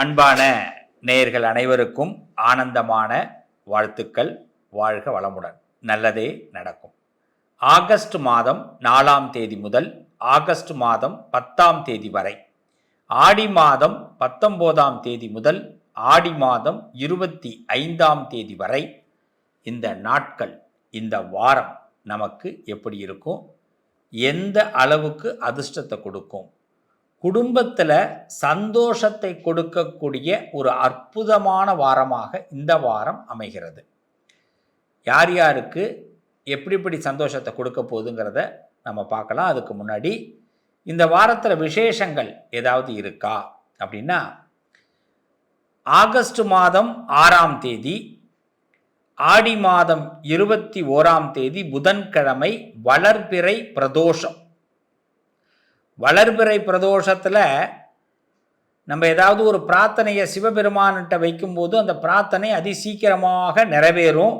அன்பான நேயர்கள் அனைவருக்கும் ஆனந்தமான வாழ்த்துக்கள். வாழ்க வளமுடன். நல்லதே நடக்கும். ஆகஸ்ட் மாதம் நாலாம் தேதி முதல் ஆகஸ்ட் மாதம் பத்தாம் தேதி வரை ஆடி மாதம் பத்தொம்போதாம் தேதி முதல் ஆடி மாதம் இருபத்தி ஐந்தாம் தேதி வரை இந்த நாட்கள் இந்த வாரம் நமக்கு எப்படி இருக்கும்? எந்த அளவுக்கு அதிர்ஷ்டத்தை கொடுக்கும்? குடும்பத்தில் சந்தோஷத்தை கொடுக்கக்கூடிய ஒரு அற்புதமான வாரமாக இந்த வாரம் அமைகிறது. யார் யாருக்கு எப்படி எப்படி சந்தோஷத்தை கொடுக்க போகுதுங்கிறத நம்ம பார்க்கலாம். அதுக்கு முன்னாடி இந்த வாரத்தில் விசேஷங்கள் ஏதாவது இருக்கா? அப்படின்னா ஆகஸ்ட் மாதம் ஆறாம் தேதி ஆடி மாதம் இருபத்தி ஓராம் தேதி புதன்கிழமை வளர்பிறை பிரதோஷம். வளர்பிறை பிரதோஷத்தில் நம்ம ஏதாவது ஒரு பிரார்த்தனையை சிவபெருமான்கிட்ட வைக்கும்போது அந்த பிரார்த்தனை அதி சீக்கிரமாக நிறைவேறும்.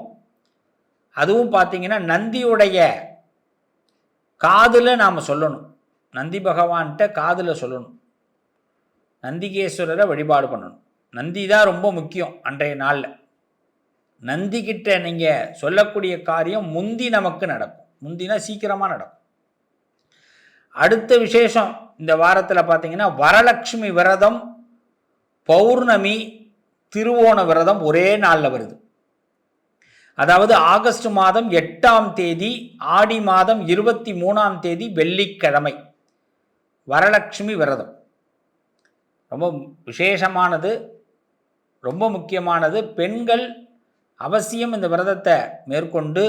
அதுவும் பார்த்தீங்கன்னா நந்தியுடைய காதில் நாம் சொல்லணும். நந்தி பகவான்கிட்ட காதில் சொல்லணும். நந்திகேஸ்வரரை வழிபாடு பண்ணணும். நந்தி தான் ரொம்ப முக்கியம் அன்றைய நாளில். நந்திக்கிட்ட நீங்கள் சொல்லக்கூடிய காரியம் முந்தி நமக்கு நடக்கும். முந்தினா சீக்கிரமாக நடக்கும். அடுத்த விசேஷம் இந்த வாரத்தில் பார்த்தீங்கன்னா வரலட்சுமி விரதம் பௌர்ணமி திருவோண விரதம் ஒரே நாளில் வருது. அதாவது ஆகஸ்ட் மாதம் எட்டாம் தேதி ஆடி மாதம் இருபத்தி மூணாம் தேதி வெள்ளிக்கிழமை. வரலட்சுமி விரதம். ரொம்ப விசேஷமானது ரொம்ப முக்கியமானது. பெண்கள் அவசியம் இந்த விரதத்தை மேற்கொண்டு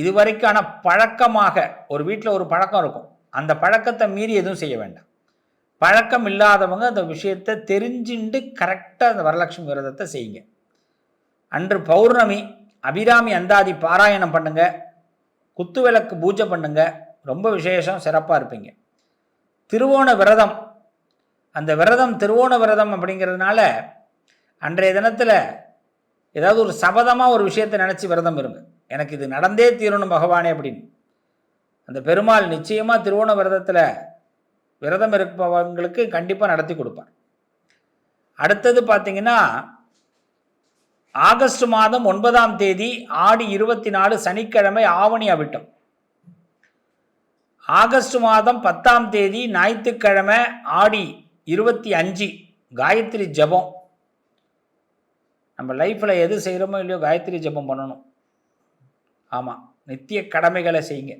இதுவரைக்கான பழக்கமாக ஒரு வீட்டில் ஒரு பழக்கம் இருக்கும். அந்த பழக்கத்தை மீறி எதுவும் செய்ய வேண்டாம். பழக்கம் இல்லாதவங்க அந்த விஷயத்தை தெரிஞ்சுண்டு கரெக்டாக அந்த வரலட்சுமி விரதத்தை செய்யுங்க. அன்று பௌர்ணமி அபிராமி அந்தாதி பாராயணம் பண்ணுங்க. குத்துவிளக்கு பூஜை பண்ணுங்க. ரொம்ப விசேஷம் சிறப்பாக இருப்பீங்க. திருவோண விரதம் அந்த விரதம் திருவோண விரதம் அப்படிங்கிறதுனால அன்றைய தினத்தில் ஏதாவது ஒரு சபதமாக ஒரு விஷயத்தை நினச்சி விரதம் இருங்க. எனக்கு இது நடந்தே தீரணும் பகவானே அப்படின்னு. அந்த பெருமாள் நிச்சயமாக திருவோண விரதத்தில் விரதம் இருப்பவங்களுக்கு கண்டிப்பாக நடத்தி கொடுப்பார். அடுத்தது பார்த்தீங்கன்னா ஆகஸ்ட் மாதம் ஒன்பதாம் தேதி ஆடி இருபத்தி நாலு சனிக்கிழமை ஆவணி அவிட்டம். ஆகஸ்ட் மாதம் பத்தாம் தேதி ஞாயிற்றுக்கிழமை ஆடி இருபத்தி அஞ்சு காயத்ரி ஜபம். நம்ம லைஃப்பில் எது செய்கிறோமோ இல்லையோ காயத்ரி ஜபம் பண்ணணும். ஆமாம் நித்திய கடமைகளை செய்யுங்க.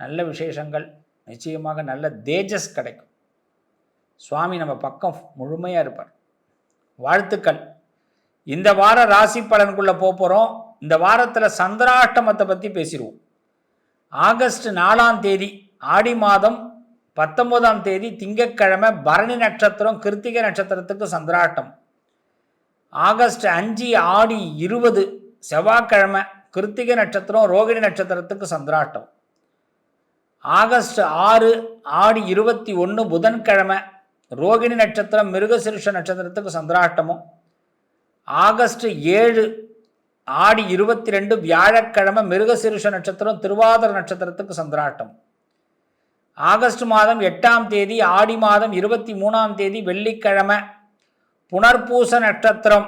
நல்ல விசேஷங்கள் நிச்சயமாக நல்ல தேஜஸ் கிடைக்கும். சுவாமி நம்ம பக்கம் முழுமையாக இருப்பார். வாழ்த்துக்கள். இந்த வார ராசி பலனுக்குள்ளே போக போகிறோம் இந்த வாரத்தில் சந்திராஷ்டமத்தை பற்றி பேசிடுவோம். ஆகஸ்ட் நாலாம் தேதி ஆடி மாதம் பத்தொன்பதாம் தேதி திங்கட்கிழமை பரணி நட்சத்திரம் கிருத்திகை நட்சத்திரத்துக்கு சந்திராட்டம் ஆகஸ்ட் அஞ்சு ஆடி இருபது செவ்வாய்க்கிழமை கிருத்திகை நட்சத்திரம் ரோகிணி நட்சத்திரத்துக்கு சந்திராட்டம். ஆகஸ்ட் ஆறு ஆடி இருபத்தி ஒன்று புதன்கிழமை ரோகிணி நட்சத்திரம் மிருகசிருஷ நட்சத்திரத்துக்கு சந்திராட்டமும். ஆகஸ்ட் ஏழு ஆடி இருபத்தி ரெண்டு வியாழக்கிழமை மிருகசிருஷ நட்சத்திரம் திருவாதிர நட்சத்திரத்துக்கு சந்திராட்டம். ஆகஸ்ட் மாதம் எட்டாம் தேதி ஆடி மாதம் இருபத்தி மூணாம் தேதி வெள்ளிக்கிழமை புனர்பூச நட்சத்திரம்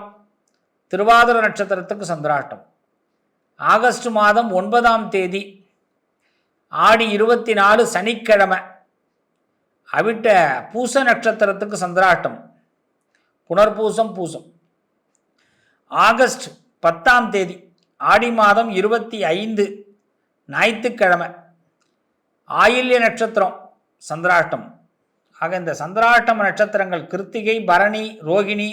திருவாதிர நட்சத்திரத்துக்கு சந்திராட்டம். ஆகஸ்ட் மாதம் ஒன்பதாம் தேதி ஆடி இருபத்தி நாலு சனிக்கிழமை அவிட்ட பூச நட்சத்திரத்துக்கு சந்திராட்டம். புனர்பூசம் பூசம். ஆகஸ்ட் பத்தாம் தேதி ஆடி மாதம் இருபத்தி ஐந்து ஞாயிற்றுக்கிழமை ஆயில்ய நட்சத்திரம் சந்திராட்டம். ஆக இந்த சந்திராட்டம் நட்சத்திரங்கள் கிருத்திகை பரணி ரோகிணி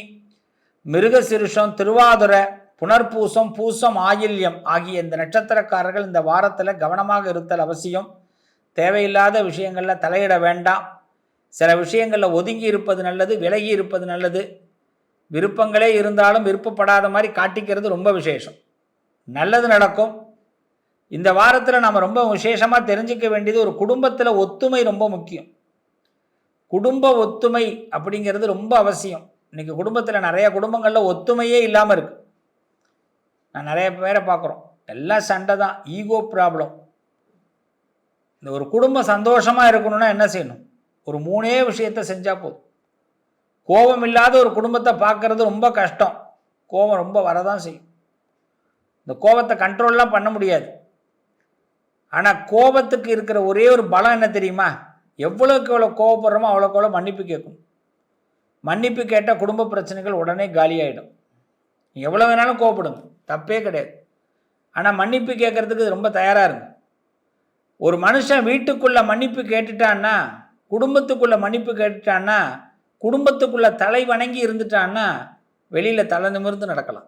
மிருகசிருஷம் திருவாதுரை புனர்பூசம் பூசம் ஆயில்யம் ஆகிய இந்த நட்சத்திரக்காரர்கள் இந்த வாரத்தில் கவனமாக இருத்தல் அவசியம். தேவையில்லாத விஷயங்களில் தலையிட வேண்டாம். சில விஷயங்களில் ஒதுங்கி இருப்பது நல்லது விலகி இருப்பது நல்லது. விருப்பங்களே இருந்தாலும் விருப்பப்படாத மாதிரி காட்டிக்கிறது ரொம்ப விசேஷம். நல்லது நடக்கும். இந்த வாரத்தில் நம்ம ரொம்ப விசேஷமாக தெரிஞ்சிக்க வேண்டியது ஒரு குடும்பத்தில் ஒத்துமை ரொம்ப முக்கியம். குடும்ப ஒத்துமை அப்படிங்கிறது ரொம்ப அவசியம். இன்றைக்கி குடும்பத்தில் நிறைய குடும்பங்களில் ஒத்துமையே இல்லாமல் இருக்குது நான் நிறைய பேரை பார்க்குறோம். எல்லாம் சண்டை தான். ஈகோ ப்ராப்ளம் இந்த ஒரு குடும்பம் சந்தோஷமாக இருக்கணும்னா என்ன செய்யணும்? ஒரு மூணே விஷயத்தை செஞ்சால் போதும். கோபம் இல்லாத ஒரு குடும்பத்தை பார்க்குறது ரொம்ப கஷ்டம். கோபம் ரொம்ப வரதான் செய்யும். இந்த கோபத்தை கண்ட்ரோல்லாம் பண்ண முடியாது. ஆனால் கோபத்துக்கு இருக்கிற ஒரே ஒரு பலம் என்ன தெரியுமா? எவ்வளோக்கு எவ்வளோ கோவப்படுறோமோ அவ்வளோக்கு எவ்வளோ மன்னிப்பு கேட்கும். மன்னிப்பு கேட்டால் குடும்ப பிரச்சனைகள் உடனே காலியாயிடும். எவ்வளோ வேணாலும் கோவப்படுங்க தப்பே கிடையாது. ஆனால் மன்னிப்பு கேட்கறதுக்கு ரொம்ப தயாராக இருங்க ஒரு மனுஷன் வீட்டுக்குள்ளே மன்னிப்பு கேட்டுட்டான்னா குடும்பத்துக்குள்ளே மன்னிப்பு கேட்டுட்டான்னா குடும்பத்துக்குள்ளே தலை வணங்கி இருந்துட்டான்னா வெளியில் தலை நிமிர்ந்து நடக்கலாம்.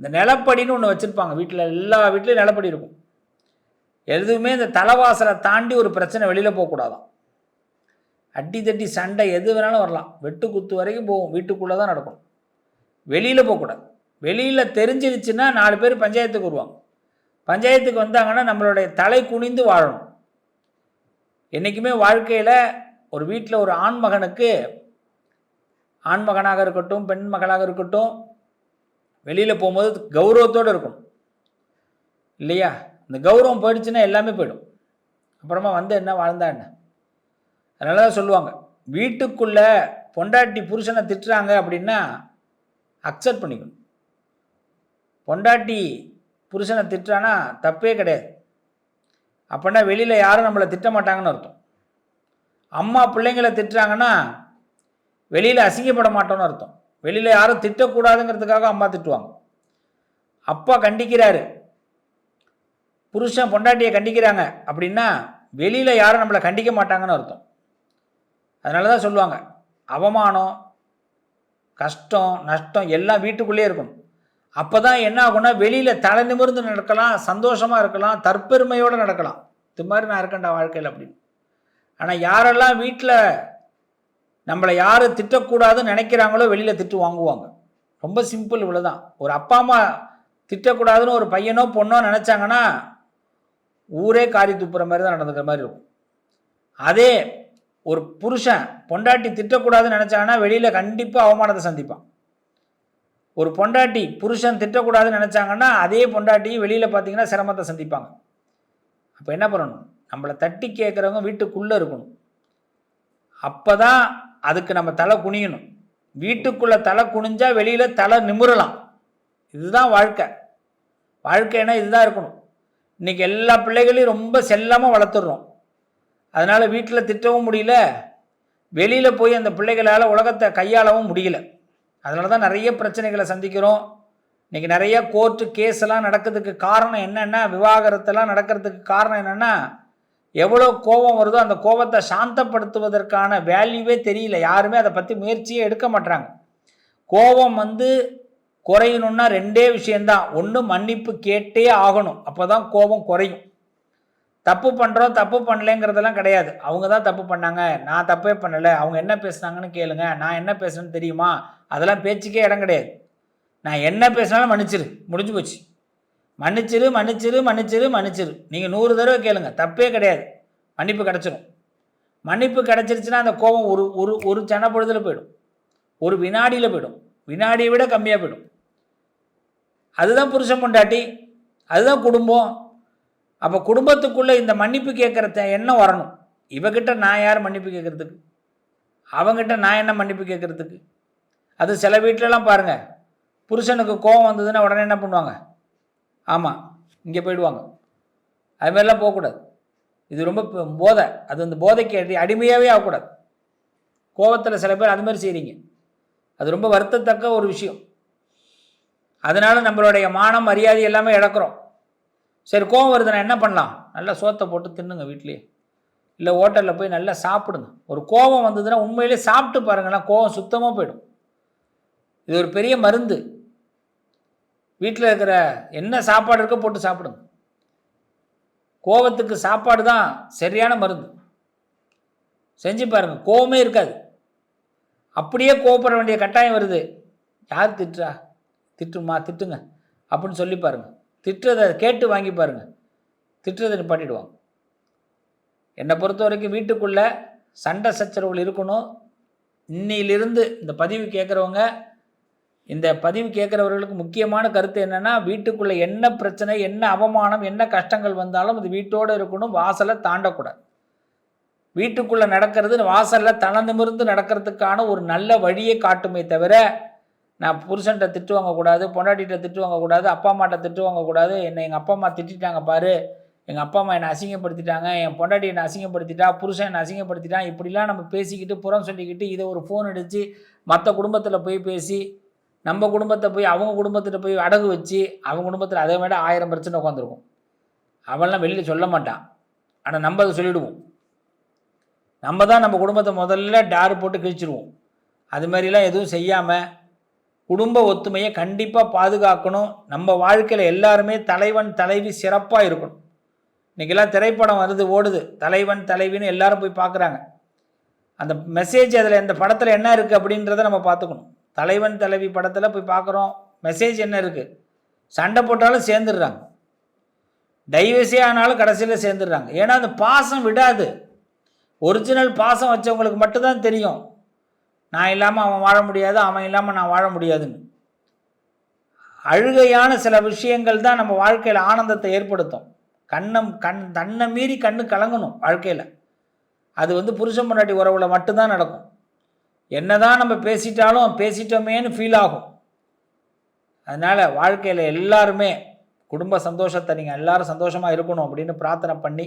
இந்த நிலப்படின்னு ஒன்று வச்சுருப்பாங்க. வீட்டில் எல்லா வீட்லேயும் நிலப்படி இருக்கும். எதுவுமே இந்த தலைவாசலை தாண்டி ஒரு பிரச்சனை வெளியில் போகக்கூடாதான். அடி தட்டி சண்டை எது வேணாலும் வரலாம். வெட்டு குத்து வரைக்கும் போகும். வீட்டுக்குள்ளே தான் நடக்கும் வெளியில் போகக்கூடாது. வெளியில் தெரிஞ்சிருச்சுன்னா நாலு பேர் பஞ்சாயத்துக்கு வருவாங்க. பஞ்சாயத்துக்கு வந்தாங்கன்னா நம்மளுடைய தலை குனிந்து வாழணும். என்றைக்குமே வாழ்க்கையில் ஒரு வீட்டில் ஒரு ஆண் மகனுக்கு ஆண் மகனாக இருக்கட்டும் பெண் மகளாக இருக்கட்டும் வெளியில் போகும்போது கௌரவத்தோடு இருக்கணும் இல்லையா? இந்த கௌரவம் போயிடுச்சுன்னா எல்லாமே போயிடும். அப்புறமா வந்து என்ன வாழ்ந்தா என்ன? அதனால தான் சொல்லுவாங்க வீட்டுக்குள்ளே பொண்டாட்டி புருஷனை திட்டுறாங்க அப்படின்னா அக்செப்ட் பண்ணிக்கணும். பொண்டாட்டி புருஷனை திட்டுறானா? தப்பே கிடையாது. அப்படின்னா வெளியில் யாரும் நம்மளை திட்ட மாட்டாங்கன்னு அர்த்தம். அம்மா பிள்ளைங்களை திட்டுறாங்கன்னா வெளியில் அசிங்கப்பட மாட்டோம்னு அர்த்தம். வெளியில் யாரும் திட்டக்கூடாதுங்கிறதுக்காக அம்மா திட்டுவாங்க. அப்பா கண்டிக்கிறாரு. புருஷன் பொண்டாட்டியை கண்டிக்கிறாங்க அப்படின்னா வெளியில் யாரும் நம்மளை கண்டிக்க மாட்டாங்கன்னு அர்த்தம். அதனால தான் சொல்லுவாங்க அவமானம் கஷ்டம் நஷ்டம் எல்லாம் வீட்டுக்குள்ளேயே இருக்கும். அப்போ தான் என்ன ஆகும்னா வெளியில் தலை நிமிர்ந்து நடக்கலாம் சந்தோஷமாக இருக்கலாம் தற்பெருமையோடு நடக்கலாம். இது மாதிரி நான் இருக்கேன்டா வாழ்க்கையில் அப்படின்னு. ஆனால் யாரெல்லாம் வீட்டில் நம்மளை யார் திட்டக்கூடாதுன்னு நினைக்கிறாங்களோ வெளியில் திட்டு வாங்குவாங்க. ரொம்ப சிம்பிள் இவ்வளோதான் ஒரு அப்பா அம்மா திட்டக்கூடாதுன்னு ஒரு பையனோ பொண்ணோ நினச்சாங்கன்னா ஊரே காரி துப்புற மாதிரி தான் நடந்துக்கிற மாதிரி இருக்கும். அதே ஒரு புருஷன் பொண்டாட்டி திட்டக்கூடாதுன்னு நினச்சாங்கன்னா வெளியில் கண்டிப்பாக அவமானத்தை சந்திப்பான். ஒரு பொண்டாட்டி புருஷன் திட்டக்கூடாதுன்னு நினச்சாங்கன்னா அதே பொண்டாட்டி வெளியில் பார்த்தீங்கன்னா சிரமத்தை சந்திப்பாங்க. அப்போ என்ன பண்ணணும்? நம்மளை தட்டி கேட்குறவங்க வீட்டுக்குள்ளே இருக்கணும். அப்போ தான் அதுக்கு நம்ம தலை குனியணும். வீட்டுக்குள்ளே தலை குனிஞ்சால் வெளியில் தலை நிமிரலாம். இதுதான் வாழ்க்கை. வாழ்க்கைன்னா இதுதான் இருக்கணும். இன்றைக்கி எல்லா பிள்ளைகளையும் ரொம்ப செல்லமாக வளர்த்துடுறோம் அதனால் வீட்டில் திட்டவும் முடியல. வெளியில் போய் அந்த பிள்ளைகளால் உலகத்தை கையாளவும் முடியல. அதனால தான் நிறைய பிரச்சனைகளை சந்திக்கிறோம். இன்றைக்கி நிறைய கோர்ட்டு கேஸ் எல்லாம் நடக்கிறதுக்கு காரணம் என்னென்னா விவாகரத்தெல்லாம் நடக்கிறதுக்கு காரணம் என்னென்னா எவ்வளோ கோபம் வருதோ அந்த கோபத்தை சாந்தப்படுத்துவதற்கான வேல்யூவே தெரியல. யாருமே அதை பற்றி முயற்சியே எடுக்க மாட்டாங்க கோபம் வந்து குறையணும்னா ரெண்டே விஷயந்தான் ஒன்று மன்னிப்பு கேட்டே ஆகணும். அப்போ தான் கோபம் குறையும். தப்பு பண்ணுறோம் தப்பு பண்ணலைங்கிறதெல்லாம் கிடையாது. அவங்க தான் தப்பு பண்ணாங்க. நான் தப்பே பண்ணலை. அவங்க என்ன பேசுனாங்கன்னு கேளுங்க. நான் என்ன பேசுனேன்னு தெரியுமா? அதெல்லாம் பேச்சுக்கே இடம் கிடையாது. நான் என்ன பேசினாலும் மன்னிச்சிரு. முடிஞ்சு போச்சு. மன்னிச்சிரு மன்னிச்சிரு மன்னிச்சிரு மன்னிச்சிரு. நீங்கள் நூறு தடவை கேளுங்க. தப்பே கிடையாது. மன்னிப்பு கிடச்சிரும். மன்னிப்பு கிடச்சிருச்சுன்னா அந்த கோபம் ஒரு ஒரு ஒரு சனப்பொழுதில் போயிடும். ஒரு வினாடியில் போயிடும். வினாடியை விட கம்மியாக போயிடும். அதுதான் புருஷன் பொண்டாட்டி. அதுதான் குடும்பம். அப்போ குடும்பத்துக்குள்ளே இந்த மன்னிப்பு கேட்குற எண்ணம் வரணும்? இவகிட்ட நான் யார் மன்னிப்பு கேட்குறதுக்கு? அவங்ககிட்ட நான் என்ன மன்னிப்பு கேட்குறதுக்கு? அது சில வீட்டிலலாம் பாருங்கள் புருஷனுக்கு கோபம் வந்ததுன்னா உடனே என்ன பண்ணுவாங்க? ஆமாம் இங்கே போயிடுவாங்க. அதுமாதிரிலாம் போகக்கூடாது. இது ரொம்ப போதை. அது அந்த போதைக்கு அடி அடிமையாகவே ஆகக்கூடாது. கோபத்தில் சில பேர் அதுமாரி செய்கிறீங்க அது ரொம்ப வருத்தத்தக்க ஒரு விஷயம். அதனால் நம்மளுடைய மானம் மரியாதை எல்லாமே இழக்கிறோம். சரி கோவம் வருதுன்னா என்ன பண்ணலாம்? நல்லா சோத்தை போட்டு தின்னுங்க வீட்லேயே. இல்லை ஹோட்டலில் போய் நல்லா சாப்பிடுங்க. ஒரு கோவம் வந்ததுன்னா உண்மையிலே சாப்பிட்டு பாருங்கன்னா கோவம் சுத்தமாக போயிடும். இது ஒரு பெரிய மருந்து. வீட்டில் இருக்கிற என்ன சாப்பாடு இருக்கோ போட்டு சாப்பிடுங்க. கோவத்துக்கு சாப்பாடு தான் சரியான மருந்து. செஞ்சு பாருங்கள் கோவமே இருக்காது. அப்படியே கோவப்பட வேண்டிய கட்டாயம் வருது. யார் திட்டுறா? திட்டுமா? திட்டுங்க. அப்படின்னு சொல்லி பாருங்கள் திட்டுறதை கேட்டு வாங்கி பாருங்கள் திட்டுறதை நிப்பாட்டிடுவாங்க. என்னை பொறுத்த வரைக்கும் வீட்டுக்குள்ளே சண்டை சச்சரவுகள் இருக்கணும். இன்னிலிருந்து இந்த பதிவு கேட்குறவங்க இந்த பதிவு கேட்குறவர்களுக்கு முக்கியமான கருத்து என்னென்னா வீட்டுக்குள்ளே என்ன பிரச்சனை என்ன அவமானம் என்ன கஷ்டங்கள் வந்தாலும் அது வீட்டோடு இருக்கணும் வாசலை தாண்டக்கூடாது. வீட்டுக்குள்ளே நடக்கிறது வாசலில் தலை நிமிர்ந்து நடக்கிறதுக்கான ஒரு நல்ல வழியை காட்டுமே தவிர நான் புருஷன்கிட்ட திட்டு வாங்கக்கூடாது பொண்டாட்டிகிட்ட திட்டு வாங்கக்கூடாது அப்பா அம்மாட்ட திட்டு வாங்கக்கூடாது. என்னை எங்கள் அப்பா அம்மா திட்டிட்டாங்க பாரு. எங்கள் அப்பா அம்மா என்னை அசிங்கப்படுத்திட்டாங்க. என் பொண்டாட்டி என்னை அசிங்கப்படுத்திட்டா புருஷன் என்னை அசிங்கப்படுத்திட்டான் இப்படிலாம் நம்ம பேசிக்கிட்டு புறம் சொல்லிக்கிட்டு இதை ஒரு ஃபோன் அடித்து மற்ற குடும்பத்தில் போய் பேசி நம்ம குடும்பத்தை போய் அவங்க குடும்பத்திட்ட போய் அடகு வச்சு அவங்க குடும்பத்தில் அதை விட ஆயிரம் பிரச்சனை உட்காந்துருக்கும் அவன்லாம் வெளியில் சொல்ல மாட்டான். ஆனால் நம்ம அதை சொல்லிவிடுவோம் நம்ம தான் நம்ம குடும்பத்தை முதல்ல டார் போட்டு கிழிச்சிருவோம். அது மாதிரிலாம் எதுவும் செய்யாமல் குடும்ப ஒத்துமையை கண்டிப்பாக பாதுகாக்கணும். நம்ம வாழ்க்கையில் எல்லாருமே தலைவன் தலைவி சிறப்பாக இருக்கணும். இன்றைக்கெல்லாம் திரைப்படம் வருது ஓடுது. தலைவன் தலைவின்னு எல்லாரும் போய் பார்க்குறாங்க அந்த மெசேஜ் அதில் இந்த படத்தில் என்ன இருக்குது அப்படின்றத நம்ம பார்த்துக்கணும் தலைவன் தலைவி படத்தில் போய் பார்க்குறோம் மெசேஜ் என்ன இருக்குது சண்டை போட்டாலும் சேர்ந்துடுறாங்க. டைவர்ஸே ஆனாலும் கடைசியில் சேர்ந்துடுறாங்க. ஏன்னா அந்த பாசம் விடாது. ஒரிஜினல் பாசம் வச்சவங்களுக்கு மட்டும்தான் தெரியும். நான் இல்லாமல் அவன் வாழ முடியாது அவன் இல்லாமல் நான் வாழ முடியாதுன்னு. அழுகையான சில விஷயங்கள் தான் நம்ம வாழ்க்கையில் ஆனந்தத்தை ஏற்படுத்தும். கண்ணம் கண் தன்னை மீறி கண்ணு கலங்கணும் வாழ்க்கையில். அது வந்து புருஷன் பொண்டாட்டி உறவில் மட்டும்தான் நடக்கும். என்னதான் நம்ம பேசிட்டாலும் பேசிட்டோமேன்னு ஃபீல் ஆகும். அதனால் வாழ்க்கையில் எல்லாருமே குடும்ப சந்தோஷத்தை நீங்கள் எல்லாரும் சந்தோஷமாக இருக்கணும் அப்படின்னு பிரார்த்தனை பண்ணி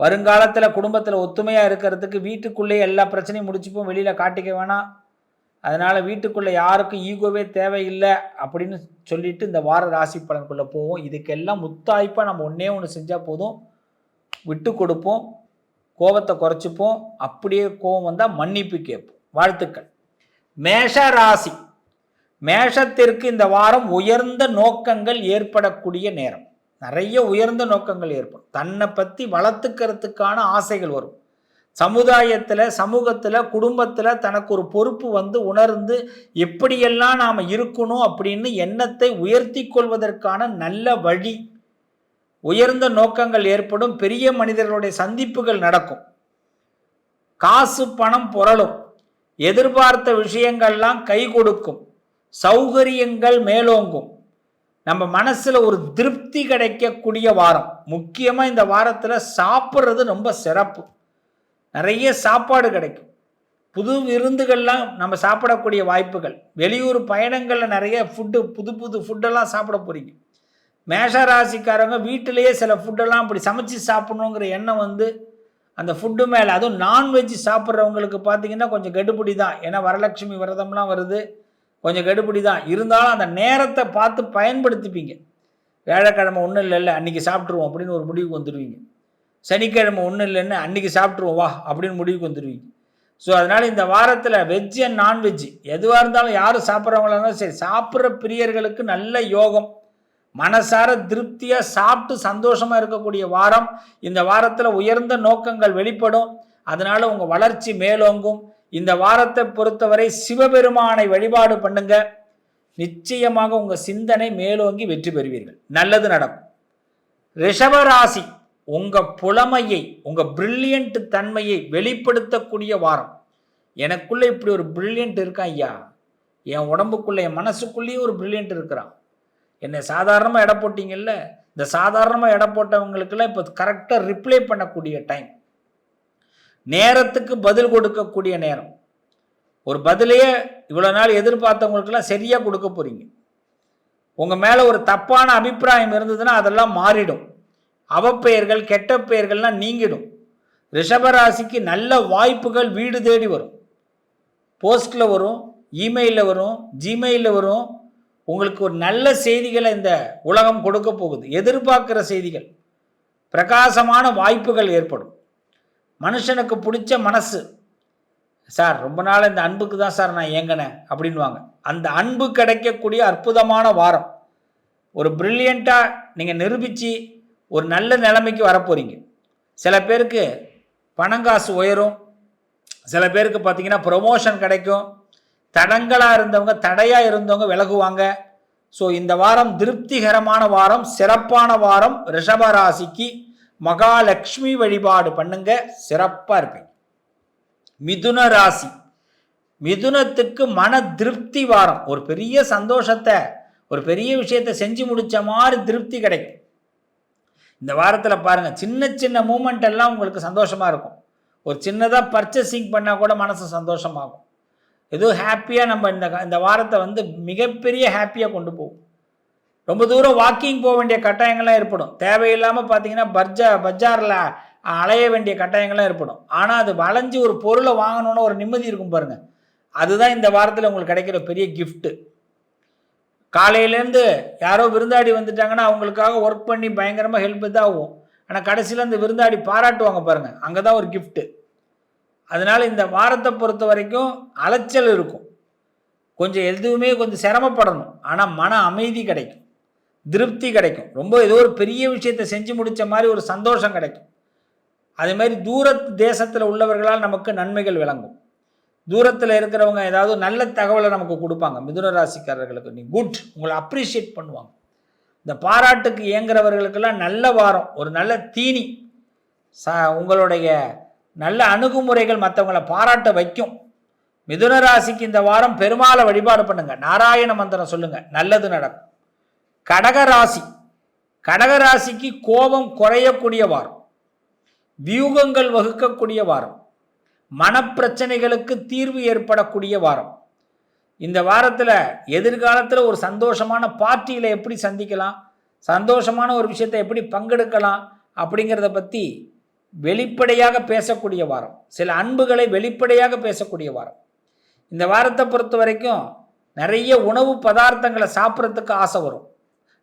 வருங்காலத்தில் குடும்பத்தில் ஒத்துமையாக இருக்கிறதுக்கு வீட்டுக்குள்ளேயே எல்லா பிரச்சனையும் முடிச்சுப்போம் வெளியில் காட்டிக்க வேணாம் அதனால் வீட்டுக்குள்ளே யாருக்கும் ஈகோவே தேவையில்லை அப்படின்னு சொல்லிட்டு இந்த வார ராசி பலனுக்குள்ளே போவோம். இதுக்கெல்லாம் முத்தாய்ப்பாக நம்ம ஒன்றே ஒன்று செஞ்சால் போதும். விட்டு கொடுப்போம் கோபத்தை குறைச்சிப்போம் அப்படியே கோபம் வந்தால் மன்னிப்பு கேட்போம். வாழ்த்துக்கள். மேஷ ராசி. மேஷத்திற்கு இந்த வாரம் உயர்ந்த நோக்கங்கள் ஏற்படக்கூடிய நேரம். நிறைய உயர்ந்த நோக்கங்கள் ஏற்படும். தன்னை பற்றி வளர்த்துக்கிறதுக்கான ஆசைகள் வரும். சமுதாயத்தில் சமூகத்தில் குடும்பத்தில் தனக்கு ஒரு பொறுப்பு வந்து உணர்ந்து எப்படியெல்லாம் நாம் இருக்கணும் அப்படின்னு எண்ணத்தை உயர்த்தி கொள்வதற்கான நல்ல வழி உயர்ந்த நோக்கங்கள் ஏற்படும். பெரிய மனிதர்களுடைய சந்திப்புகள் நடக்கும். காசு பணம் புரளும். எதிர்பார்த்த விஷயங்கள்லாம் கை கொடுக்கும். சௌகரியங்கள் மேலோங்கும். நம்ம மனசில் ஒரு திருப்தி கிடைக்கக்கூடிய வாரம். முக்கியமாக இந்த வாரத்தில் சாப்பிட்றது ரொம்ப சிறப்பு. நிறைய சாப்பாடு கிடைக்கும். புது விருந்துகள்லாம் நம்ம சாப்பிடக்கூடிய வாய்ப்புகள். வெளியூர் பயணங்களில் நிறைய ஃபுட்டு புது புது ஃபுட்டெல்லாம் சாப்பிட போகிறீங்க மேஷராசிக்காரங்க வீட்டிலேயே சில ஃபுட்டெல்லாம் அப்படி சமைச்சு சாப்பிட்ணுங்கிற எண்ணம் வந்து அந்த ஃபுட்டு மேலே அதுவும் நான்வெஜ் சாப்பிட்றவங்களுக்கு பார்த்தீங்கன்னா கொஞ்சம் கெடுபிடி தான். ஏன்னா வரலட்சுமி விரதம்லாம் வருது. கொஞ்சம் கெடுபிடி தான். இருந்தாலும் அந்த நேரத்தை பார்த்து பயன்படுத்திப்பீங்க. வேலைக்கிழமை ஒன்றும் இல்லைல்ல அன்றைக்கி சாப்பிட்ருவோம் அப்படின்னு ஒரு முடிவுக்கு வந்துடுவீங்க சனிக்கிழமை ஒன்றும் இல்லைன்னு அன்றைக்கி சாப்பிட்ருவோம் வா அப்படின்னு முடிவுக்கு வந்துடுவீங்க ஸோ அதனால் இந்த வாரத்தில் வெஜ் அண்ட் நான்வெஜ் எதுவாக இருந்தாலும் யாரும் சாப்பிட்றவங்களாலும் சரி சாப்பிட்ற பிரியர்களுக்கு நல்ல யோகம். மனசார திருப்தியாக சாப்பிட்டு சந்தோஷமாக இருக்கக்கூடிய வாரம். இந்த வாரத்தில் உயர்ந்த நோக்கங்கள் வெளிப்படும். அதனால் உங்கள் வளர்ச்சி மேலோங்கும். இந்த வாரத்தை பொறுத்தவரை சிவபெருமானை வழிபாடு பண்ணுங்க. நிச்சயமாக உங்கள் சிந்தனை மேலோங்கி வெற்றி பெறுவீர்கள். நல்லது நடக்கும். ரிஷபராசி உங்கள் புலமையை உங்கள் பிரில்லியன்ட் தன்மையை வெளிப்படுத்தக்கூடிய வாரம். எனக்குள்ளே இப்படி ஒரு பிரில்லியன்ட் இருக்கான் ஐயா? என் உடம்புக்குள்ளே என் மனசுக்குள்ளேயும் ஒரு பிரில்லியன்ட் இருக்கிறான். என்னை சாதாரணமாக எடை போட்டிங்கல்ல? இந்த சாதாரணமாக எடை போட்டவங்களுக்கெல்லாம் இப்போ கரெக்டாக ரிப்ளை பண்ணக்கூடிய டைம் நேரத்துக்கு பதில் கொடுக்கக்கூடிய நேரம். ஒரு பதிலையே இவ்வளோ நாள் எதிர்பார்த்தவங்களுக்கெல்லாம் சரியாக கொடுக்க போகிறீங்க உங்கள் மேலே ஒரு தப்பான அபிப்பிராயம் இருந்ததுன்னா அதெல்லாம் மாறிடும். அவப்பெயர்கள் கெட்ட பெயர்கள்லாம் நீங்கிடும். ரிஷபராசிக்கு நல்ல வாய்ப்புகள் வீடு தேடி வரும். போஸ்ட்டில் வரும் இமெயிலில் வரும் ஜிமெயிலில் வரும். உங்களுக்கு ஒரு நல்ல செய்திகளை இந்த உலகம் கொடுக்க போகுது. எதிர்பார்க்குற செய்திகள். பிரகாசமான வாய்ப்புகள் ஏற்படும். மனுஷனுக்கு பிடிச்ச மனசு. சார் ரொம்ப நாள் இந்த அன்புக்கு தான் சார் நான் இயங்கினேன் அப்படின்வாங்க அந்த அன்பு கிடைக்கக்கூடிய அற்புதமான வாரம். ஒரு ப்ரில்லியண்ட்டாக நீங்கள் நிரூபித்து ஒரு நல்ல நிலைமைக்கு வரப்போகிறீங்க சில பேருக்கு பணங்காசு உயரும். சில பேருக்கு பார்த்தீங்கன்னா ப்ரொமோஷன் கிடைக்கும். தடங்களாக இருந்தவங்க தடையாக இருந்தவங்க விலகுவாங்க. ஸோ இந்த வாரம் திருப்திகரமான வாரம் சிறப்பான வாரம் ரிஷபராசிக்கு மகாலட்சுமி வழிபாடு பண்ணுங்க. சிறப்பாக இருப்பீங்க மிதுன ராசி. மிதுனத்துக்கு மன திருப்தி வாரம். ஒரு பெரிய சந்தோஷத்தை ஒரு பெரிய விஷயத்தை செஞ்சு முடித்த மாதிரி திருப்தி கிடைக்கும். இந்த வாரத்தில் பாருங்கள் சின்ன சின்ன மூமெண்ட் எல்லாம் உங்களுக்கு சந்தோஷமாக இருக்கும். ஒரு சின்னதாக பர்ச்சேசிங் பண்ணால் கூட மனசு சந்தோஷமாகும். ஏதோ ஹாப்பியாக நம்ம இந்த இந்த வாரத்தை வந்து மிகப்பெரிய ஹாப்பியாக கொண்டு போகும். ரொம்ப தூரம் வாக்கிங் போக வேண்டிய கட்டாயங்கள்லாம் ஏற்படும். தேவையில்லாமல் பார்த்தீங்கன்னா பர்ஜா பஜாரில் அலைய வேண்டிய கட்டாயங்கள்லாம் ஏற்படும். ஆனால் அது வளைஞ்சு ஒரு பொருளை வாங்கணும்னு ஒரு நிம்மதி இருக்கும் பாருங்கள் அதுதான் இந்த வாரத்தில் உங்களுக்கு கிடைக்கிற பெரிய கிஃப்ட்டு காலையிலேருந்து யாரோ விருந்தாடி வந்துட்டாங்கன்னா அவங்களுக்காக ஒர்க் பண்ணி பயங்கரமாக ஹெல்ப் தான் ஆகும் ஆனால் கடைசியில் அந்த விருந்தாடி பாராட்டுவாங்க பாருங்கள் அங்கே தான் ஒரு கிஃப்ட்டு அதனால் இந்த வாரத்தை பொறுத்த வரைக்கும் அலைச்சல் இருக்கும். கொஞ்சம் எதுவுமே கொஞ்சம் சிரமப்படணும். ஆனால் மன அமைதி கிடைக்கும். திருப்தி கிடைக்கும். ரொம்ப ஏதோ ஒரு பெரிய விஷயத்தை செஞ்சு முடித்த மாதிரி ஒரு சந்தோஷம் கிடைக்கும். அதே மாதிரி தூர தேசத்தில் உள்ளவர்களால் நமக்கு நன்மைகள் விளங்கும். தூரத்தில் இருக்கிறவங்க ஏதாவது நல்ல தகவலை நமக்கு கொடுப்பாங்க. மிதுன ராசிக்காரர்களுக்கு. நீ குட் உங்களை அப்ரிஷியேட் பண்ணுவாங்க. இந்த பாராட்டுக்கு இயங்குறவர்களுக்கெல்லாம் நல்ல வாரம் ஒரு நல்ல தீனி. ச உங்களுடைய நல்ல அணுகுமுறைகள் மற்றவங்களை பாராட்ட வைக்கும். மிதுன ராசிக்கு இந்த வாரம் பெருமாளை வழிபாடு பண்ணுங்கள் நாராயண மந்திரம் சொல்லுங்கள் நல்லது நடக்கும். கடகராசி. கடகராசிக்கு கோபம் குறையக்கூடிய வாரம். வியூகங்கள் வகுக்கக்கூடிய வாரம். மனப்பிரச்சனைகளுக்கு தீர்வு ஏற்படக்கூடிய வாரம். இந்த வாரத்தில் எதிர்காலத்தில் ஒரு சந்தோஷமான பார்ட்டியில் எப்படி சந்திக்கலாம்? சந்தோஷமான ஒரு விஷயத்தை எப்படி பங்கெடுக்கலாம்? அப்படிங்கிறத பற்றி வெளிப்படையாக பேசக்கூடிய வாரம். சில அன்புகளை வெளிப்படையாக பேசக்கூடிய வாரம். இந்த வாரத்தை பொறுத்த வரைக்கும் நிறைய உணவு பதார்த்தங்களை சாப்பிட்றதுக்கு ஆசை வரும்.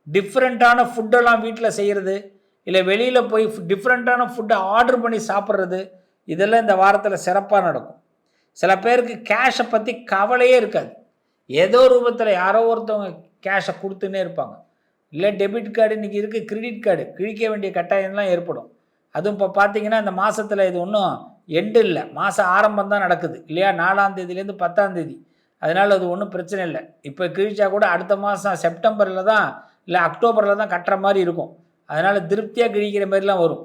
டிஃப்ரெண்ட்டான ஃபுட்டெல்லாம் வீட்டில் செய்கிறது இல்லை வெளியில் போய் டிஃப்ரெண்ட்டான ஃபுட்டை ஆர்டர் பண்ணி சாப்பிட்றது இதெல்லாம் இந்த வாரத்தில் சிறப்பாக நடக்கும். சில பேருக்கு கேஷை பற்றி கவலையே இருக்காது. ஏதோ ரூபத்தில் யாரோ ஒருத்தவங்க கேஷை கொடுத்துன்னே இருப்பாங்க. இல்லை டெபிட் கார்டு இன்றைக்கி இருக்குது கிரெடிட் கார்டு கிழிக்க வேண்டிய கட்டாயம்லாம் ஏற்படும். அதுவும் இப்போ பார்த்தீங்கன்னா இந்த மாதத்தில் இது ஒன்றும் எண்டு இல்லை. மாதம் ஆரம்பம் தான் நடக்குது. இல்லையா? நாலாம் தேதியிலேருந்து பத்தாம் தேதி. அதனால் அது ஒன்றும் பிரச்சனை இல்லை. இப்போ கிழிச்சா கூட அடுத்த மாதம் செப்டம்பரில் தான் இல்லை அக்டோபரில் தான் கட்டுற மாதிரி இருக்கும். அதனால் திருப்தியாக கிழிக்கிற மாதிரிலாம் வரும்.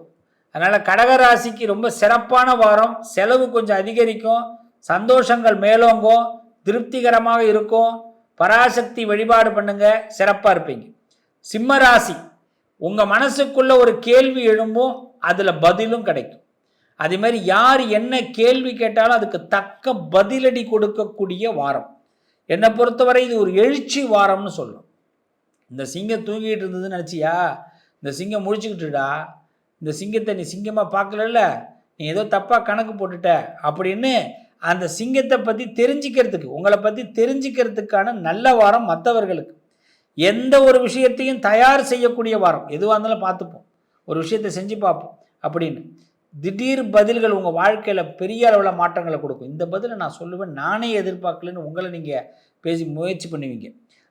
அதனால் கடகராசிக்கு ரொம்ப சிறப்பான வாரம். செலவு கொஞ்சம் அதிகரிக்கும். சந்தோஷங்கள் மேலோங்கும். திருப்திகரமாக இருக்கும். பராசக்தி வழிபாடு பண்ணுங்க. சிறப்பாக இருப்பீங்க. சிம்ம ராசி. உங்கள் மனசுக்குள்ள ஒரு கேள்வி எழும்பும். அதில் பதிலும் கிடைக்கும். அதே மாதிரி யார் என்ன கேள்வி கேட்டாலும் அதுக்கு தக்க பதிலடி கொடுக்கக்கூடிய வாரம். என்னை பொறுத்தவரை இது ஒரு எழுச்சி வாரம்னு சொல்லும். இந்த சிங்கம் தூங்கிட்டு இருந்ததுன்னு நினச்சியா? இந்த சிங்கம் முடிச்சுக்கிட்டுடா இந்த சிங்கத்தை நீ சிங்கமாக பார்க்கலல்ல? நீ ஏதோ தப்பாக கணக்கு போட்டுட்ட. அப்படின்னு அந்த சிங்கத்தை பற்றி தெரிஞ்சுக்கிறதுக்கு உங்களை பற்றி தெரிஞ்சுக்கிறதுக்கான நல்ல வாரம் மற்றவர்களுக்கு. எந்த ஒரு விஷயத்தையும் தயார் செய்யக்கூடிய வாரம். எதுவாக இருந்தாலும் பார்த்துப்போம். ஒரு விஷயத்தை செஞ்சு பார்ப்போம். அப்படின்னு. திடீர் பதில்கள் உங்கள் வாழ்க்கையில் பெரிய அளவில் மாற்றங்களை கொடுக்கும். இந்த பதிலை நான் சொல்லுவேன். நானே எதிர்பார்க்கலன்னு உங்களை நீங்கள் பேசி முயற்சி பண்ணுவீங்க.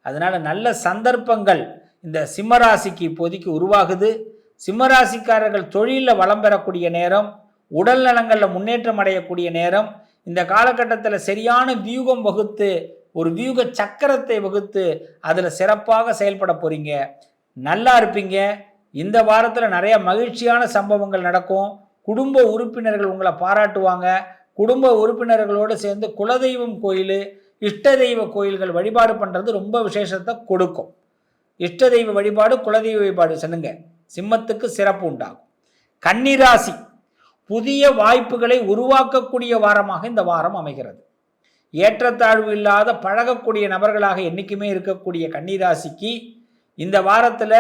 அதனால் நல்ல சந்தர்ப்பங்கள் இந்த சிம்மராசிக்கு இப்போதைக்கு உருவாகுது. சிம்மராசிக்காரர்கள் தொழிலில் வளம் பெறக்கூடிய நேரம் உடல் நலங்களில் முன்னேற்றம் அடையக்கூடிய நேரம் இந்த காலகட்டத்தில் சரியான வியூகம் வகுத்து ஒரு வியூக சக்கரத்தை வகுத்து அதில் சிறப்பாக செயல்பட போகிறீங்க நல்லா இருப்பீங்க. இந்த வாரத்தில் நிறைய மகிழ்ச்சியான சம்பவங்கள் நடக்கும். குடும்ப உறுப்பினர்கள் உங்களை பாராட்டுவாங்க. குடும்ப உறுப்பினர்களோடு சேர்ந்து குலதெய்வம் கோயில் இஷ்ட தெய்வ கோயில்கள் வழிபாடு பண்ணுறது ரொம்ப விசேஷத்தை கொடுக்கும். இஷ்ட தெய்வ வழிபாடு குலதெய்வ வழிபாடு செல்லுங்க. சிம்மத்துக்கு சிறப்பு உண்டாகும். கன்னிராசி புதிய வாய்ப்புகளை உருவாக்கக்கூடிய வாரமாக இந்த வாரம் அமைகிறது. ஏற்றத்தாழ்வு இல்லாத பழகக்கூடிய நபர்களாக என்றைக்குமே இருக்கக்கூடிய கன்னிராசிக்கு இந்த வாரத்தில்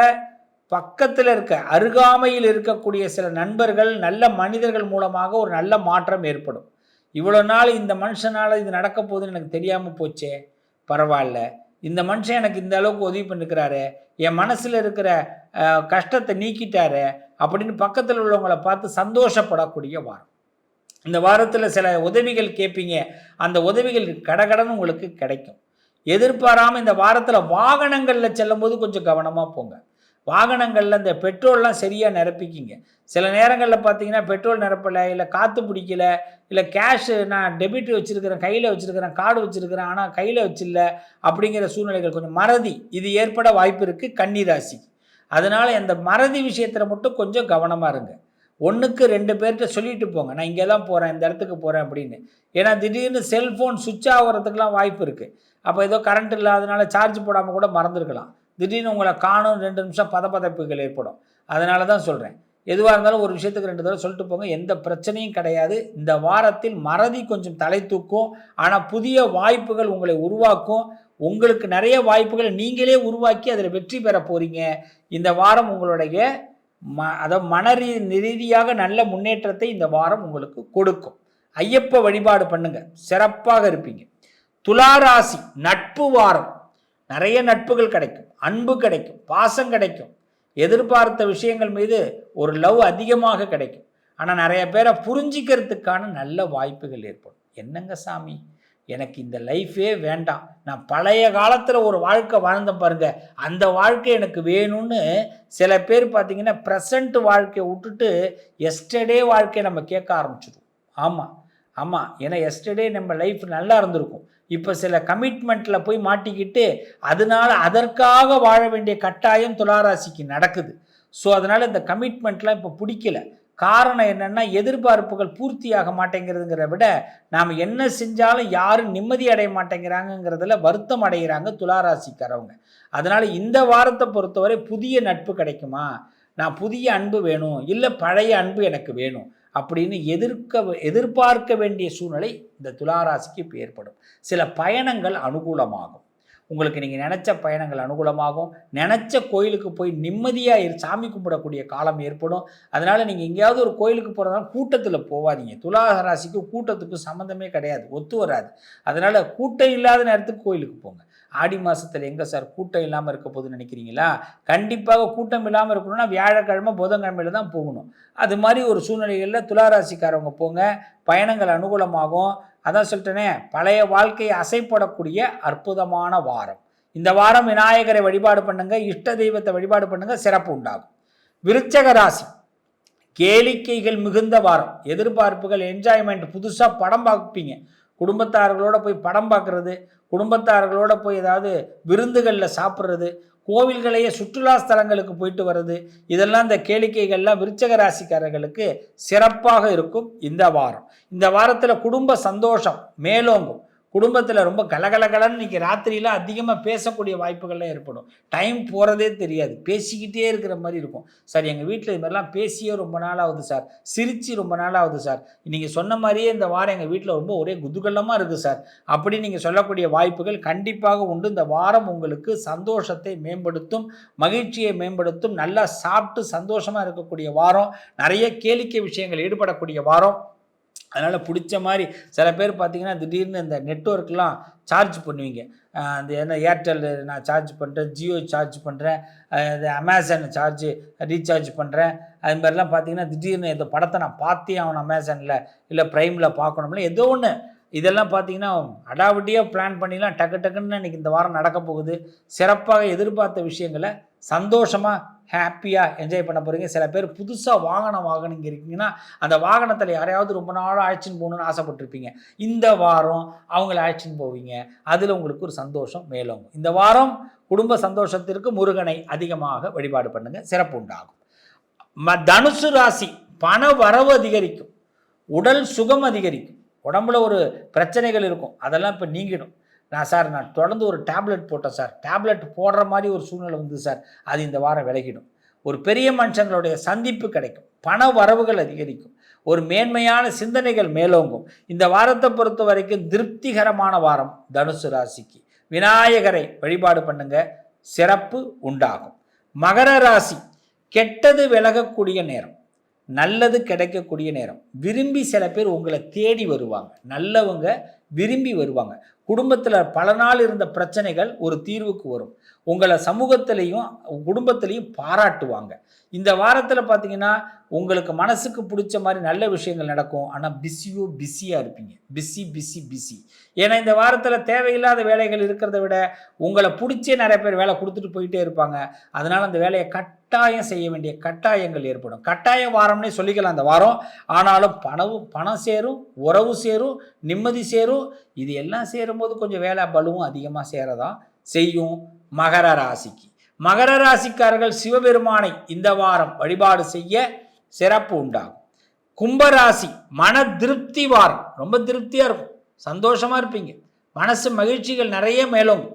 பக்கத்தில் இருக்க அருகாமையில் இருக்கக்கூடிய சில நண்பர்கள் நல்ல மனிதர்கள் மூலமாக ஒரு நல்ல மாற்றம் ஏற்படும். இவ்வளோ நாள் இந்த மனுஷனால் இது நடக்க போகுதுன்னு எனக்கு தெரியாமல் போச்சே. பரவாயில்ல. இந்த மனுஷன் எனக்கு இந்த அளவுக்கு உதவி பண்ணிருக்கிறாரு. என் மனசில் இருக்கிற கஷ்டத்தை நீக்கிட்டாரு அப்படின்னு பக்கத்தில் உள்ளவங்களை பார்த்து சந்தோஷப்படக்கூடிய வாரம். இந்த வாரத்தில் சில உதவிகள் கேட்பீங்க அந்த உதவிகள் கடகடன் உங்களுக்கு கிடைக்கும். எதிர்பாராமல் இந்த வாரத்தில் வாகனங்களில் செல்லும்போது கொஞ்சம் கவனமாக போங்க. வாகனங்களில் இந்த பெட்ரோல்லாம் சரியாக நிரப்பிக்கிங்க. சில நேரங்களில் பார்த்தீங்கன்னா பெட்ரோல் நிரப்பலை இல்லை காற்று பிடிக்கல இல்லை கேஷு நான் டெபிட் வச்சுருக்கிறேன் கையில் வச்சுருக்கிறேன் கார்டு வச்சுருக்கிறேன் ஆனால் கையில் வச்சில்ல அப்படிங்கிற சூழ்நிலைகள் கொஞ்சம் மறதி. இது ஏற்பட வாய்ப்பு இருக்குது கன்னிராசி. அதனால் இந்த மறதி விஷயத்தில் மட்டும் கொஞ்சம் கவனமாக இருங்க. ஒன்றுக்கு ரெண்டு பேர்கிட்ட சொல்லிட்டு போங்க. நான் இங்கே தான் போகிறேன் இந்த இடத்துக்கு போகிறேன் அப்படின்னு. ஏன்னா திடீர்னு செல்ஃபோன் சுவிட்ச் ஆகிறதுக்கெலாம் வாய்ப்பு இருக்குது அப்போ ஏதோ கரண்ட் இல்லாதனால சார்ஜ் போடாமல் கூட மறந்துருக்கலாம். திடீர்னு உங்களை காணும் ரெண்டு நிமிஷம் பதப்பதப்புகள் ஏற்படும். அதனால தான் சொல்கிறேன் எதுவாக இருந்தாலும் ஒரு விஷயத்துக்கு ரெண்டு தடவை சொல்லிட்டு போங்க. எந்த பிரச்சனையும் கிடையாது. இந்த வாரத்தில் மறதி கொஞ்சம் தலை தூக்கும். ஆனால் புதிய வாய்ப்புகள் உங்களை உருவாக்கும். உங்களுக்கு நிறைய வாய்ப்புகளை நீங்களே உருவாக்கி அதில் வெற்றி பெற போகிறீங்க இந்த வாரம் உங்களுடைய ம அதாவது மன ரீ ரீதியாக நல்ல முன்னேற்றத்தை இந்த வாரம் உங்களுக்கு கொடுக்கும். ஐயப்ப வழிபாடு பண்ணுங்க. சிறப்பாக இருப்பீங்க. துளாராசி நட்பு வாரம். நிறைய நட்புகள் கிடைக்கும். அன்பு கிடைக்கும் பாசம் கிடைக்கும். எதிர்பார்த்த விஷயங்கள் மீது ஒரு லவ் அதிகமாக கிடைக்கும். ஆனால் நிறைய பேரை புரிஞ்சிக்கிறதுக்கான நல்ல வாய்ப்புகள் ஏற்படும். என்னங்க சாமி? எனக்கு இந்த லைஃபே வேண்டாம். நான் பழைய காலத்தில் ஒரு வாழ்க்கை வாழ்ந்த பாருங்க. அந்த வாழ்க்கை எனக்கு வேணும்னு சில பேர் பார்த்தீங்கன்னா ப்ரெசண்ட் வாழ்க்கையை விட்டுட்டு எஸ்டர்டே வாழ்க்கையை நம்ம கேட்க ஆரம்பிச்சிடுவோம். ஆமாம் ஆமாம் ஏன்னா எஸ்டர்டே நம்ம லைஃப் நல்லா இருந்திருக்கும். இப்போ சில கமிட்மெண்ட்டில் போய் மாட்டிக்கிட்டு அதனால அதற்காக வாழ வேண்டிய கட்டாயம் துளாராசிக்கு நடக்குது. ஸோ அதனால் இந்த கமிட்மெண்ட்லாம் இப்போ பிடிக்கல. காரணம் என்னென்னா எதிர்பார்ப்புகள் பூர்த்தியாக மாட்டேங்கிறதுங்கிற விட நாம் என்ன செஞ்சாலும் யாரும் நிம்மதி அடைய மாட்டேங்கிறாங்கங்கிறதுல வருத்தம் அடைகிறாங்க துளாராசிக்காரவங்க. அதனால் இந்த வாரத்தை பொறுத்தவரை புதிய நட்பு கிடைக்குமா? நான் புதிய அன்பு வேணும். இல்லை பழைய அன்பு எனக்கு வேணும். அப்படின்னு எதிர்க்க எதிர்பார்க்க வேண்டிய சூழ்நிலை இந்த துளாராசிக்கு இப்போ ஏற்படும். சில பயணங்கள் அனுகூலமாகும். உங்களுக்கு நீங்கள் நினச்ச பயணங்கள் அனுகூலமாகும். நினச்ச கோயிலுக்கு போய் நிம்மதியாக இரு சாமி கும்பிடக்கூடிய காலம் ஏற்படும். அதனால் நீங்கள் எங்கேயாவது ஒரு கோயிலுக்கு போகிறதுனால கூட்டத்தில் போகாதீங்க துலா ராசிக்கும் கூட்டத்துக்கும் சம்மந்தமே கிடையாது. ஒத்து வராது. அதனால் கூட்டம் இல்லாத நேரத்துக்கு கோயிலுக்கு போங்க. ஆடி மாதத்தில் எங்கே சார் கூட்டம் இல்லாமல் இருக்க போதுன்னு நினைக்கிறீங்களா? கண்டிப்பாக கூட்டம் இல்லாமல் இருக்கணும்னா வியாழக்கிழமை புதன்கிழமையில் தான் போகணும். அது மாதிரி ஒரு சூழ்நிலைகளில் துளாராசிக்காரவங்க போங்க. பயணங்கள் அனுகூலமாகும். அதான் சொல்லிட்டேனே பழைய வாழ்க்கையை அசைப்படக்கூடிய அற்புதமான வாரம். இந்த வாரம் விநாயகரை வழிபாடு பண்ணுங்க இஷ்ட தெய்வத்தை வழிபாடு பண்ணுங்க சிறப்பு உண்டாகும். விருச்சக ராசி. கேளிக்கைகள் மிகுந்த வாரம். எதிர்பார்ப்புகள் என்ஜாய்மெண்ட் புதுசாக படம் பார்ப்பீங்க. குடும்பத்தார்களோட போய் படம் பார்க்குறது குடும்பத்தார்களோட போய் ஏதாவது விருந்துகளில் சாப்பிட்றது கோவில்களையே சுற்றுலா ஸ்தலங்களுக்கு போயிட்டு வர்றது இதெல்லாம் இந்த கேளிக்கைகள்லாம் விருச்சக ராசிக்காரர்களுக்கு சிறப்பாக இருக்கும் இந்த வாரம். இந்த வாரத்தில் குடும்ப சந்தோஷம் மேலோங்கும். குடும்பத்தில் ரொம்ப கலகலகலன்னு இன்றைக்கி ராத்திரியில் அதிகமாக பேசக்கூடிய வாய்ப்புகள்லாம் ஏற்படும். டைம் போகிறதே தெரியாது. பேசிக்கிட்டே இருக்கிற மாதிரி இருக்கும். சார் எங்கள் வீட்டில் இது மாதிரிலாம் பேசியே ரொம்ப நாள் ஆகுது சார் சிரித்து ரொம்ப நாள் ஆகுது சார் நீங்கள் சொன்ன மாதிரியே இந்த வாரம் எங்கள் வீட்டில் ரொம்ப ஒரே குதூகலமாக இருக்குது சார் அப்படி நீங்கள் சொல்லக்கூடிய வாய்ப்புகள் கண்டிப்பாக உண்டு. இந்த வாரம் உங்களுக்கு சந்தோஷத்தை மேம்படுத்தும் மகிழ்ச்சியை மேம்படுத்தும் நல்லா சாப்பிட்டு சந்தோஷமாக இருக்கக்கூடிய வாரம் நிறைய கேளிக்கை விஷயங்கள் ஈடுபடக்கூடிய வாரம். அதனால் பிடிச்ச மாதிரி சில பேர் பார்த்தீங்கன்னா திடீர்னு இந்த நெட்ஒர்க்லாம் சார்ஜ் பண்ணுவீங்க. அந்த என்ன ஏர்டெல் நான் சார்ஜ் பண்ணுறேன் ஜியோ சார்ஜ் பண்ணுறேன் இது அமேசான் சார்ஜ் ரீசார்ஜ் பண்ணுறேன் அது மாதிரிலாம் பார்த்தீங்கன்னா திடீர்னு இந்த படத்தை நான் பார்த்தே ஆகணும் அமேசானில் இல்லை ப்ரைமில் பார்க்கணும்ல ஏதோ ஒன்று இதெல்லாம் பார்த்தீங்கன்னா அடாவடியாக பிளான் பண்ணிலாம் டக்கு டக்குன்னு இன்றைக்கி இந்த வாரம் நடக்க போகுது. சிறப்பாக எதிர்பார்த்த விஷயங்களை சந்தோஷமாக ஹாப்பியாக என்ஜாய் பண்ண போகிறீங்க சில பேர் புதுசாக வாகனம் வாகனம் இருக்கீங்கன்னா அந்த வாகனத்தில் யாரையாவது ரொம்ப நாளாக அழைச்சின்னு போகணுன்னு ஆசைப்பட்டிருப்பீங்க. இந்த வாரம் அவங்கள அழைச்சின்னு போவீங்க. அதில் உங்களுக்கு ஒரு சந்தோஷம் மேலும் இந்த வாரம் குடும்ப சந்தோஷத்திற்கு முருகனை அதிகமாக வழிபாடு பண்ணுங்கள் சிறப்பு உண்டாகும். ம தனுசு ராசி பண வரவு அதிகரிக்கும். உடல் சுகம் அதிகரிக்கும். உடம்புல ஒரு பிரச்சனைகள் இருக்கும். அதெல்லாம் இப்போ நீங்கிடும். நான் சார் நான் தொடர்ந்து ஒரு டேப்லெட் போட்டேன் சார். டேப்லெட் போடுற மாதிரி ஒரு சூழ்நிலை வந்து சார் அது இந்த வாரம் விலகிடும். ஒரு பெரிய மனுஷங்களுடைய சந்திப்பு கிடைக்கும். பண வரவுகள் அதிகரிக்கும். ஒரு மேன்மையான சிந்தனைகள் மேலோங்கும். இந்த வாரத்தை பொறுத்த வரைக்கும் திருப்திகரமான வாரம் தனுசு ராசிக்கு. விநாயகரை வழிபாடு பண்ணுங்க. சிறப்பு உண்டாகும். மகர ராசி கெட்டது விலகக்கூடிய நேரம். நல்லது கிடைக்கக்கூடிய நேரம். விரும்பி சில பேர் உங்களை தேடி வருவாங்க. நல்லவங்க விரும்பி வருவாங்க. குடும்பத்தில் பல நாள் இருந்த பிரச்சனைகள் ஒரு தீர்வுக்கு வரும். உங்களை சமூகத்திலையும் குடும்பத்திலையும் பாராட்டுவாங்க. இந்த வாரத்தில் பார்த்தீங்கன்னா உங்களுக்கு மனசுக்கு பிடிச்ச மாதிரி நல்ல விஷயங்கள் நடக்கும். ஆனால் பிஸியோ பிஸியாக இருப்பீங்க. Busy busy busy. ஏன்னா இந்த வாரத்தில் தேவையில்லாத வேலைகள் இருக்கிறத விட உங்களை பிடிச்சே நிறைய பேர் வேலை கொடுத்துட்டு போயிட்டே இருப்பாங்க. அதனால் அந்த வேலையை கட் கட்டாயம் செய்ய வேண்டிய கட்டாயங்கள் ஏற்படும். கட்டாய வாரம்னே சொல்லிக்கலாம் அந்த வாரம். ஆனாலும் பணவும் பணம் சேரும் உறவு சேரும் நிம்மதி சேரும். இது எல்லாம் சேரும்போது கொஞ்சம் வேலை பலுவும் அதிகமாக சேரதான் செய்யும் மகர ராசிக்கு. மகர ராசிக்காரர்கள் சிவபெருமானை இந்த வாரம் வழிபாடு செய்ய சிறப்பு உண்டாகும். கும்பராசி மன திருப்தி வாரம். ரொம்ப திருப்தியாக இருக்கும். சந்தோஷமாக இருப்பீங்க. மனசு மகிழ்ச்சிகள் நிறைய மேலும்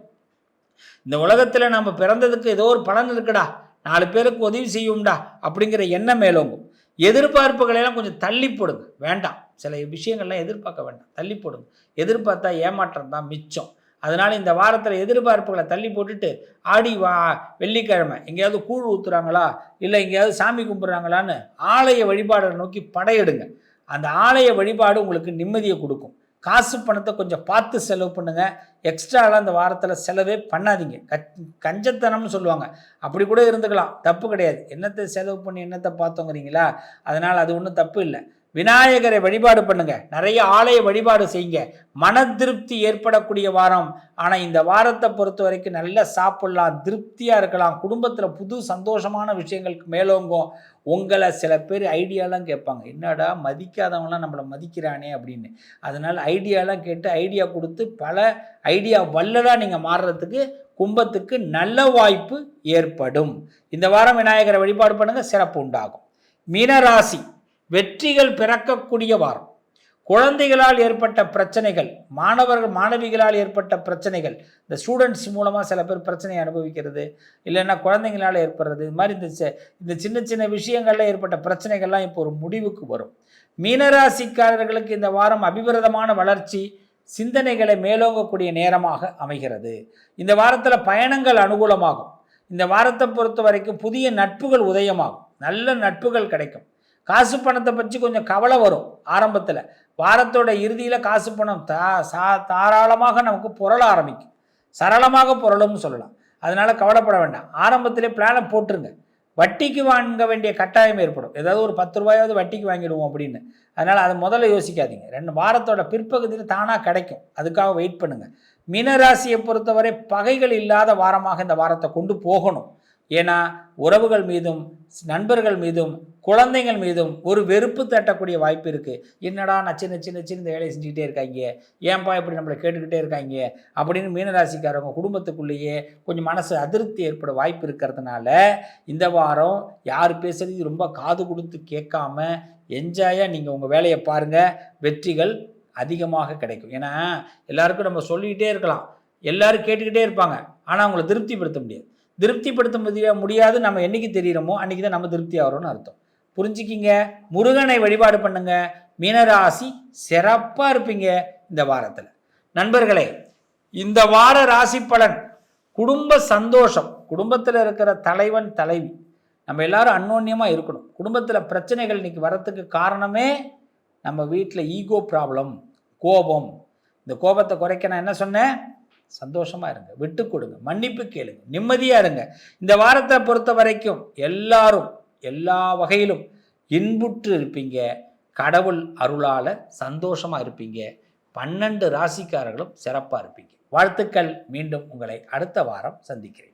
இந்த உலகத்தில் நம்ம பிறந்ததுக்கு ஏதோ ஒரு பலன் இருக்குடா. நாலு பேருக்கு உதவி செய்யும்டா அப்படிங்கிற எண்ணம் மேலோங்கும். எதிர்பார்ப்புகளெல்லாம் கொஞ்சம் தள்ளி போடுங்க. வேண்டாம். சில விஷயங்கள்லாம் எதிர்பார்க்க வேண்டாம். தள்ளி போடுங்க. எதிர்பார்த்தா ஏமாற்றம் தான் மிச்சம். அதனால் இந்த வாரத்தில் எதிர்பார்ப்புகளை தள்ளி போட்டுட்டு ஆடி வா வெள்ளிக்கிழமை எங்கேயாவது கூழ் ஊற்றுறாங்களா இல்லை எங்கேயாவது சாமி கும்பிட்றாங்களான்னு ஆலய வழிபாடை நோக்கி படையெடுங்க. அந்த ஆலய வழிபாடு உங்களுக்கு நிம்மதியை கொடுக்கும். காசு பணத்தை கொஞ்சம் பார்த்து செலவு பண்ணுங்கள் எக்ஸ்ட்ராலாம் அந்த வாரத்தில் செலவே பண்ணாதீங்க. கச் கஞ்சத்தனம்னு சொல்லுவாங்க. அப்படி கூட இருந்துக்கலாம். தப்பு கிடையாது. என்னத்தை செலவு பண்ணி என்னத்தை பார்த்தோங்கிறீங்களா? அதனால் அது ஒன்றும் தப்பு இல்லை. விநாயகரை வழிபாடு பண்ணுங்க. நிறைய ஆலய வழிபாடு செய்யுங்க. மன திருப்தி ஏற்படக்கூடிய வாரம். ஆனால் இந்த வாரத்தை பொறுத்த வரைக்கும் நல்லா சாப்பிடலாம் திருப்தியாக இருக்கலாம். குடும்பத்தில் புது சந்தோஷமான விஷயங்களுக்கு மேலோங்கும். உங்களை சில பேர் ஐடியாலாம் கேட்பாங்க. என்னடா மதிக்காதவங்களாம் நம்மளை மதிக்கிறானே அப்படின்னு. அதனால் ஐடியாலாம் கேட்டு ஐடியா கொடுத்து பல ஐடியா வல்லலாக நீங்கள் மாறுறதுக்கு கும்பத்துக்கு நல்ல வாய்ப்பு ஏற்படும். இந்த வாரம் விநாயகரை வழிபாடு பண்ணுங்கள் சிறப்பு உண்டாகும். மீனராசி. வெற்றிகள் பிறக்கக்கூடிய வாரம். குழந்தைகளால் ஏற்பட்ட பிரச்சனைகள் மாணவர்கள் மாணவிகளால் ஏற்பட்ட பிரச்சனைகள் இந்த ஸ்டூடெண்ட்ஸ் மூலமாக சில பேர் பிரச்சனையை அனுபவிக்கிறது இல்லைன்னா குழந்தைங்களால் ஏற்படுறது இது மாதிரி இந்த இந்த சின்ன சின்ன விஷயங்களில் ஏற்பட்ட பிரச்சனைகள்லாம் இப்போ ஒரு முடிவுக்கு வரும். மீனராசிக்காரர்களுக்கு இந்த வாரம் அபிவிரதமான வளர்ச்சி சிந்தனைகளை மேலோங்கக்கூடிய நேரமாக அமைகிறது. இந்த வாரத்தில் பயணங்கள் அனுகூலமாகும். இந்த வாரத்தை பொறுத்த வரைக்கும் புதிய நட்புகள் உதயமாகும். நல்ல நட்புகள் கிடைக்கும். காசு பணத்தை பற்றி கொஞ்சம் கவலை வரும் ஆரம்பத்தில். வாரத்தோட இறுதியில் காசு பணம் தா சா தாராளமாக நமக்கு புரள ஆரம்பிக்கும். சரளமாக புரளும்னு சொல்லலாம். அதனால் கவலைப்பட வேண்டாம். ஆரம்பத்திலே பிளானை போட்டுருங்க. வட்டிக்கு வாங்க வேண்டிய கட்டாயம் ஏற்படும். ஏதாவது ஒரு பத்து ரூபாயாவது வட்டிக்கு வாங்கிடுவோம் அப்படின்னு. அதனால் அதை முதல்ல யோசிக்காதீங்க. ரெண்டு வாரத்தோட பிற்பகுதியில் தானாக கிடைக்கும். அதுக்காக வெயிட் பண்ணுங்கள் மீனராசியை பொறுத்தவரை பகைகள் இல்லாத வாரமாக இந்த வாரத்தை கொண்டு போகணும். ஏன்னா உறவுகள் மீதும் நண்பர்கள் மீதும் குழந்தைகள் மீதும் ஒரு வெறுப்பு தட்டக்கூடிய வாய்ப்பு இருக்குது என்னடா நச்சு நச்சு நச்சு இந்த வேலையை செஞ்சுக்கிட்டே இருக்காங்க. ஏன்பா இப்படி நம்மளை கேட்டுக்கிட்டே இருக்காங்க? அப்படின்னு மீனராசிக்காரவங்க குடும்பத்துக்குள்ளேயே கொஞ்சம் மனசு அதிருப்தி ஏற்பட வாய்ப்பு இருக்கிறதுனால இந்த வாரம் யார் பேசுறது ரொம்ப காது கொடுத்து கேட்காம என்ஜாயாக நீங்கள் உங்கள் வேலையை பாருங்கள் வெற்றிகள் அதிகமாக கிடைக்கும். ஏன்னா எல்லாருக்கும் நம்ம சொல்லிக்கிட்டே இருக்கலாம். எல்லோரும் கேட்டுக்கிட்டே இருப்பாங்க. ஆனால் அவங்கள திருப்திப்படுத்த முடியாது. திருப்திப்படுத்த முடிய முடியாது நம்ம என்னைக்கு தெரியிறோமோ அன்றைக்கி தான் நம்ம திருப்தி ஆகிறோம்னு அர்த்தம். புரிஞ்சுக்கிங்க. முருகனை வழிபாடு பண்ணுங்க. மீனராசி சிறப்பாக இருப்பீங்க இந்த வாரத்தில். நண்பர்களே இந்த வார ராசி பலன் குடும்ப சந்தோஷம். குடும்பத்தில் இருக்கிற தலைவன் தலைவி. நம்ம எல்லாரும் அன்னோன்யமாக இருக்கணும். குடும்பத்தில் பிரச்சனைகள் இன்னைக்கு வரத்துக்கு காரணமே நம்ம வீட்டில் ஈகோ ப்ராப்ளம் கோபம். இந்த கோபத்தை குறைக்க நான் என்ன சொன்னேன்? சந்தோஷமாக இருங்க. விட்டு கொடுங்க. மன்னிப்பு கேளுங்க. நிம்மதியாக இருங்க. இந்த வாரத்தை பொறுத்த வரைக்கும் எல்லாரும் எல்லா வகையிலும் இன்புற்று இருப்பீங்க. கடவுள் அருளால் சந்தோஷமாக இருப்பீங்க. பன்னெண்டு ராசிக்காரர்களும் சிறப்பாக இருப்பீங்க. வாழ்த்துக்கள். மீண்டும் உங்களை அடுத்த வாரம் சந்திக்கிறேன்.